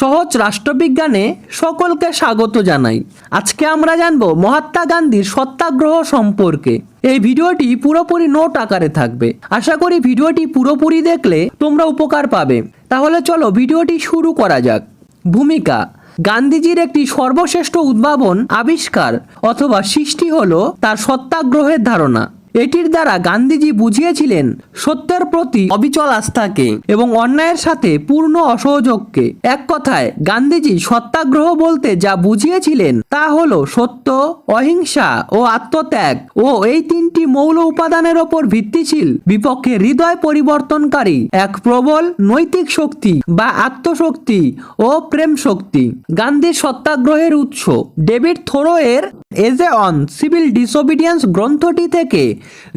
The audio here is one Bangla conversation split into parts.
সহজ রাষ্ট্রবিজ্ঞানে সকলকে স্বাগত জানাই। আজকে আমরা জানব মহাত্মা গান্ধীর সত্যাগ্রহ সম্পর্কে। এই ভিডিওটি পুরোপুরি নোট আকারে থাকবে। আশা করি ভিডিওটি পুরোপুরি দেখলে তোমরা উপকার পাবে। তাহলে চলো ভিডিওটি শুরু করা যাক। ভূমিকা। গান্ধীজির একটি সর্বশ্রেষ্ঠ উদ্ভাবন, আবিষ্কার অথবা সৃষ্টি হলো তার সত্যাগ্রহের ধারণা। এটির দ্বারা গান্ধীজি বুঝিয়েছিলেন সত্যের প্রতি অবিচল আস্থাকে এবং অন্যায়ের সাথে পূর্ণ অসহযোগকে। এক কথায়, গান্ধীজি সত্যাগ্রহ বলতে যা বুঝিয়েছিলেন তা হলো সত্য, অহিংসা ও আত্মত্যাগ ও এই তিনটি মৌল উপাদানের ওপর ভিত্তিশীল, বিপক্ষে হৃদয় পরিবর্তনকারী, এক প্রবল নৈতিক শক্তি বা আত্মশক্তি ও প্রেম শক্তি। গান্ধীর সত্যাগ্রহের উৎস ডেভিড থোরো এর এজে অন সিভিল ডিসোবিডিয়েন্স গ্রন্থটি থেকে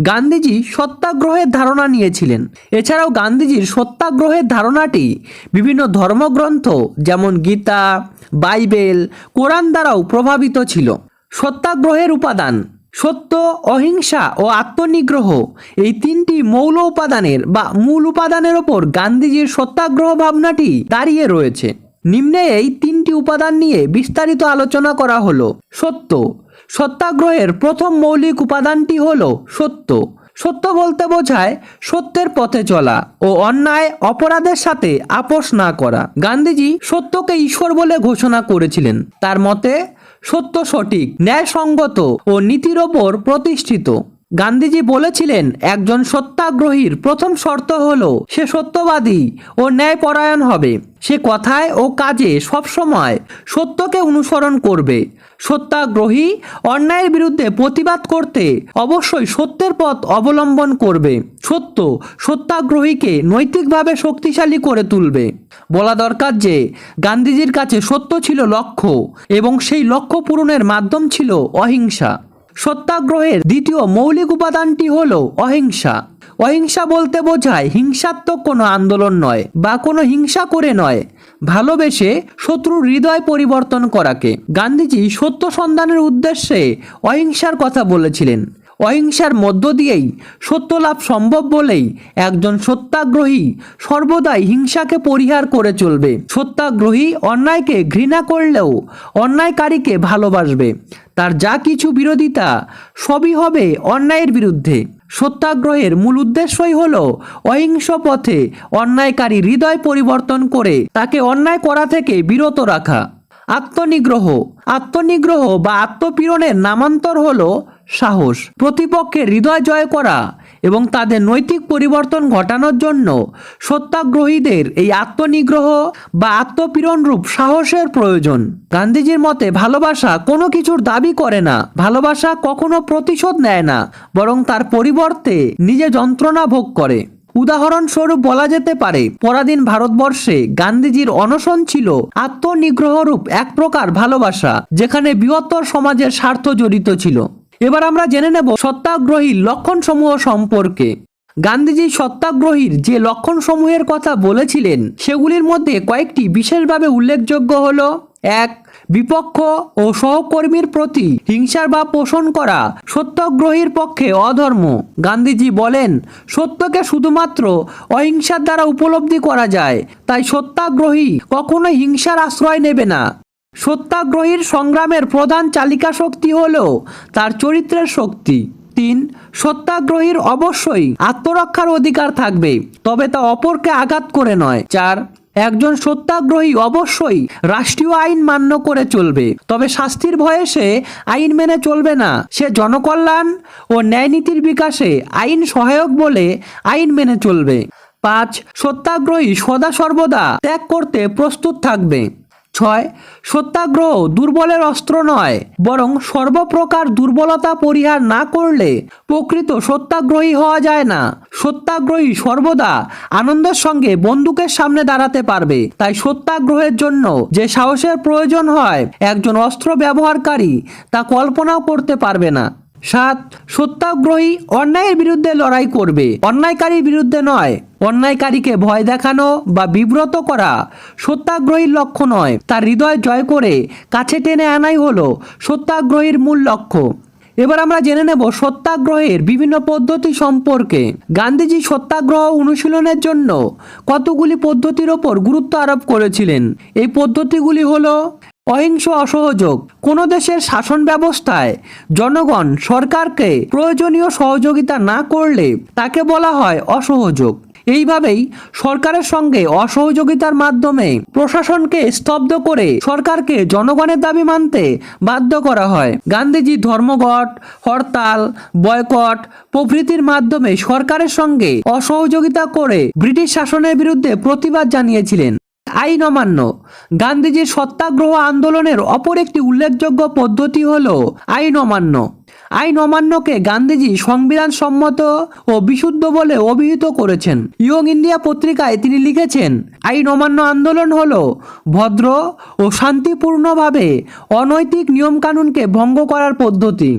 গান্ধীজি সত্যাগ্রহের ধারণা নিয়েছিলেন। এছাড়াও গান্ধীজির সত্যাগ্রহের ধারণাটি বিভিন্ন ধর্মগ্রন্থ যেমন গীতা, বাইবেল, কোরআন দ্বারাও প্রভাবিত ছিল। সত্যাগ্রহের উপাদান, সত্য, অহিংসা ও আত্মনিগ্রহ এই তিনটি মৌল উপাদানের বা মূল উপাদানের ওপর গান্ধীজির সত্যাগ্রহ ভাবনাটি দাঁড়িয়ে রয়েছে। নিম্নে এই তিনটি উপাদান নিয়ে বিস্তারিত আলোচনা করা হলো। সত্য সত্যাগ্রহের প্রথম মৌলিক উপাদানটি হল সত্য। সত্য বলতে বোঝায় সত্যের পথে চলা ও অন্যায় অপরাধের সাথে আপোষ না করা। গান্ধীজি সত্যকে ঈশ্বর বলে ঘোষণা করেছিলেন। তার মতে, সত্য সঠিক, ন্যায়সঙ্গত ও নীতির ওপর প্রতিষ্ঠিত। গান্ধীজি বলেছিলেন, একজন সত্যাগ্রহীর প্রথম শর্ত হল, সে সত্যবাদী ও ন্যায়পরায়ণ হবে। সে কথায় ও কাজে সবসময় সত্যকে অনুসরণ করবে। সত্যাগ্রহী অন্যায়ের বিরুদ্ধে প্রতিবাদ করতে অবশ্যই সত্যের পথ অবলম্বন করবে। সত্য সত্যাগ্রহীকে নৈতিকভাবে শক্তিশালী করে তুলবে। বলা দরকার যে, গান্ধীজির কাছে সত্য ছিল লক্ষ্য এবং সেই লক্ষ্য পূরণের মাধ্যম ছিল অহিংসা। সত্যাগ্রহের দ্বিতীয় মৌলিক উপাদানটি হল অহিংসা। অহিংসা বলতে বোঝায় হিংসাত্মক কোনো আন্দোলন নয় বা কোনো হিংসা করে নয়, ভালোবেসে শত্রুর হৃদয় পরিবর্তন করাকে। গান্ধীজি সত্য সন্ধানের উদ্দেশ্যে অহিংসার কথা বলেছিলেন। অহিংসার মধ্য দিয়েই সত্য লাভ সম্ভব বলেই একজন সত্যাগ্রহী সর্বদাই হিংসাকে পরিহার করে চলবে। সত্যাগ্রহী অন্যায়কে ঘৃণা করলেও অন্যায়কারীকে ভালোবাসবে। তার যা কিছু বিরোধিতা, সবই হবে অন্যায়ের বিরুদ্ধে। সত্যাগ্রহের মূল উদ্দেশ্যই হল অহিংস পথে অন্যায়কারী হৃদয় পরিবর্তন করে তাকে অন্যায় করা থেকে বিরত রাখা। আত্মনিগ্রহ। আত্মনিগ্রহ বা আত্মপীড়নের নামান্তর হল সাহস। প্রতিপক্ষের হৃদয় জয় করা এবং তাদের নৈতিক পরিবর্তন ঘটানোর জন্য সত্যাগ্রহীদের এই আত্মনিগ্রহ বা আত্মপীড়ন রূপ সাহসের প্রয়োজন। গান্ধীজির মতে, ভালোবাসা কোনো কিছুর দাবি করে না। ভালোবাসা কখনো প্রতিশোধ নেয় না, বরং তার পরিবর্তে নিজে যন্ত্রণা ভোগ করে। উদাহরণস্বরূপ বলা যেতে পারে, পরাধীন ভারতবর্ষে গান্ধীজির অনশন ছিল আত্মনিগ্রহরূপ এক প্রকার ভালোবাসা, যেখানে বৃহত্তর সমাজের স্বার্থ জড়িত ছিল। এবার আমরা জেনে নেব সত্যাগ্রহীর লক্ষণসমূহ সম্পর্কে। গান্ধীজি সত্যাগ্রহীর যে লক্ষণসমূহের কথা বলেছিলেন, সেগুলির মধ্যে কয়েকটি বিশেষভাবে উল্লেখযোগ্য হল এক, বিপক্ষ ও সহকর্মীর প্রতি হিংসার বা পোষণ করা সত্যাগ্রহীর পক্ষে অধর্ম। গান্ধীজি বলেন, সত্যকে শুধুমাত্র অহিংসার দ্বারা উপলব্ধি করা যায়, তাই সত্যাগ্রহী কখনো হিংসার আশ্রয় নেবে না। সত্যাগ্রহীর সংগ্রামের প্রধান চালিকা শক্তি হল তার চরিত্রের শক্তি। তিন, সত্যাগ্রহীর অবশ্যই আত্মরক্ষার অধিকার থাকবে, তবে তা অপরকে আঘাত করে নয়। চার একজন সত্যাগ্রহী অবশ্যই রাষ্ট্রীয় আইন মান্য করে চলবে। তবে শাস্তির ভয়ে সে আইন মেনে চলবে না। সে জনকল্যাণ ও ন্যায়নীতির বিকাশে আইন সহায়ক বলে আইন মেনে চলবে। পাঁচ, সত্যাগ্রহী সদা সর্বদা ত্যাগ করতে প্রস্তুত থাকবে। ছয়, সত্যাগ্রহ দুর্বলের অস্ত্র নয়, বরং সর্বপ্রকার দুর্বলতা পরিহার না করলে প্রকৃত সত্যাগ্রহী হওয়া যায় না। সত্যাগ্রহী সর্বদা আনন্দের সঙ্গে বন্দুকের সামনে দাঁড়াতে পারবে। তাই সত্যাগ্রহের জন্য যে সাহসের প্রয়োজন হয়, একজন অস্ত্র ব্যবহারকারী তা কল্পনাও করতে পারবে না। সাত, সত্যাগ্রহী অন্যায়ের বিরুদ্ধে লড়াই করবে। অন্যায়কারীর বিরুদ্ধে নয়। অন্যায়কারীকে ভয় দেখানো বা বিব্রত করা সত্যাগ্রহীর লক্ষ্য নয়। তার হৃদয় জয় করে কাছে টেনে আনাই হলো সত্যাগ্রহীর মূল লক্ষ্য। এবার আমরা জেনে নেব সত্যাগ্রহের বিভিন্ন পদ্ধতি সম্পর্কে। গান্ধীজি সত্যাগ্রহ অনুশীলনের জন্য কতগুলি পদ্ধতির ওপর গুরুত্ব আরোপ করেছিলেন? এই পদ্ধতিগুলি হলো অহিংস অসহযোগ। কোনো দেশের শাসন ব্যবস্থায় জনগণ সরকারকে প্রয়োজনীয় সহযোগিতা না করলে তাকে বলা হয় অসহযোগ। এইভাবেই সরকারের সঙ্গে অসহযোগিতার মাধ্যমে প্রশাসনকে স্তব্ধ করে সরকারকে জনগণের দাবি মানতে বাধ্য করা হয়। গান্ধীজি ধর্মঘট, হরতাল, বয়কট প্রভৃতির মাধ্যমে সরকারের সঙ্গে অসহযোগিতা করে ব্রিটিশ শাসনের বিরুদ্ধে প্রতিবাদ জানিয়েছিলেন। আইন অমান্য। গান্ধীজির সত্যাগ্রহ আন্দোলনের অপর একটি উল্লেখযোগ্য পদ্ধতি হল আইন অমান্য। আইন অমান্যকে গান্ধীজি সংবিধান সম্মত ও বিশুদ্ধ বলে অভিহিত করেছেন। ইয়ং ইন্ডিয়া পত্রিকায় তিনি লিখেছেন, আইন অমান্য আন্দোলন হল ভদ্র ও শান্তিপূর্ণভাবে অনৈতিক নিয়মকানুনকে ভঙ্গ করার পদ্ধতি।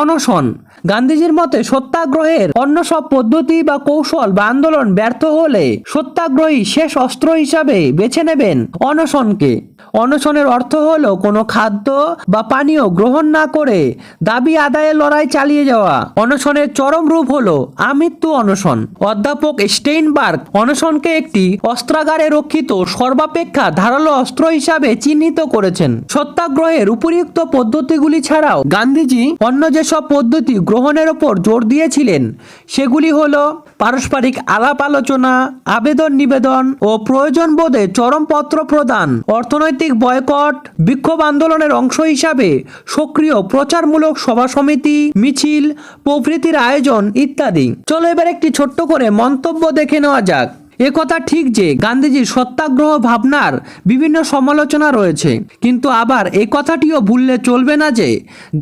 অনশন। গান্ধীজির মতে সত্যাগ্রহের অন্য সব পদ্ধতি বা কৌশল বা আন্দোলন ব্যর্থ হলে সত্যাগ্রহী শেষ অস্ত্র হিসাবে বেছে নেবেন অনশনকে। অনশনের অর্থ হলো কোনো খাদ্য বা পানীয় গ্রহণ না করে দাবি আদায়ের লড়াই চালিয়ে যাওয়া। অনশনের চরম রূপ হলো আমৃত্যু অনশন। অধ্যাপক স্টেইনবার্গ অনশনকে একটি অস্ত্রাগারে রক্ষিত সর্বাপেক্ষা ধারালো অস্ত্র হিসাবে চিহ্নিত করেছেন। সত্যাগ্রহের উপরিউক্ত পদ্ধতিগুলি ছাড়াও গান্ধীজি অন্য যেসব পদ্ধতি গ্রহণের ওপর জোর দিয়েছিলেন, সেগুলি হলো পারস্পরিক আলাপ আলোচনা, আবেদন নিবেদন ও প্রয়োজন বোধে চরমপত্র প্রদান, অর্থনৈতিক বয়কট, বিক্ষোভ আন্দোলনের অংশ হিসাবে সক্রিয় প্রচারমূলক সভা সমিতি, মিছিল, প্রভৃতির আয়োজন ইত্যাদি। চলো এবার একটি ছোট্ট করে মন্তব্য দেখে নেওয়া যাক। এ কথা ঠিক যে গান্ধীজির সত্যাগ্রহ ভাবনার বিভিন্ন সমালোচনা রয়েছে। কিন্তু আবার এই কথাটিও ভুললে চলবে না যে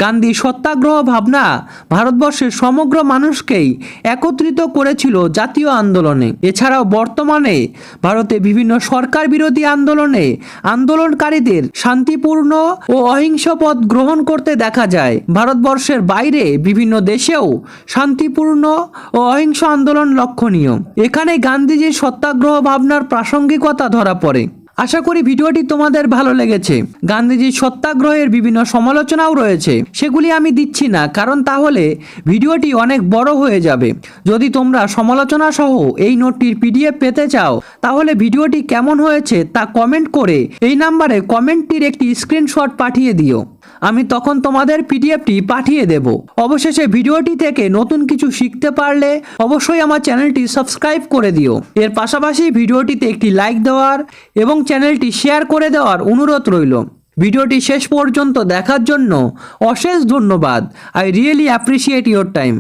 গান্ধী সত্যাগ্রহ ভাবনা ভারতবর্ষের সমগ্র মানুষকেই একত্রিত করেছিল জাতীয় আন্দোলনে। এছাড়াও বর্তমানে ভারতে বিভিন্ন সরকার বিরোধী আন্দোলনে আন্দোলনকারীদের শান্তিপূর্ণ ও অহিংস পথ গ্রহণ করতে দেখা যায়। ভারতবর্ষের বাইরে বিভিন্ন দেশেও শান্তিপূর্ণ ও অহিংস আন্দোলন লক্ষণীয়। এখানে গান্ধীজির সত্যাগ্রহ ভাবনার প্রাসঙ্গিকতা ধরা পড়ে। আশা করি ভিডিওটি তোমাদের ভালো লেগেছে। গান্ধীজির সত্যাগ্রহের বিভিন্ন সমালোচনাও রয়েছে। সেগুলি আমি দিচ্ছি না, কারণ তাহলে ভিডিওটি অনেক বড় হয়ে যাবে। যদি তোমরা সমালোচনা সহ এই নোটটির পিডিএফ পেতে চাও, তাহলে ভিডিওটি কেমন হয়েছে তা কমেন্ট করে এই নাম্বারে কমেন্টটির একটি স্ক্রিনশট পাঠিয়ে দিও। আমি তখন তোমাদের পিডিএফটি পাঠিয়ে দেব। অবশেষে ভিডিওটি থেকে নতুন কিছু শিখতে পারলে অবশ্যই আমার চ্যানেলটি সাবস্ক্রাইব করে দিও। এর পাশাপাশি ভিডিওটিতে একটি লাইক দেওয়ার এবং চ্যানেলটি শেয়ার করে দেওয়ার অনুরোধ রইল। ভিডিওটি শেষ পর্যন্ত দেখার জন্য অশেষ ধন্যবাদ। I really appreciate your time.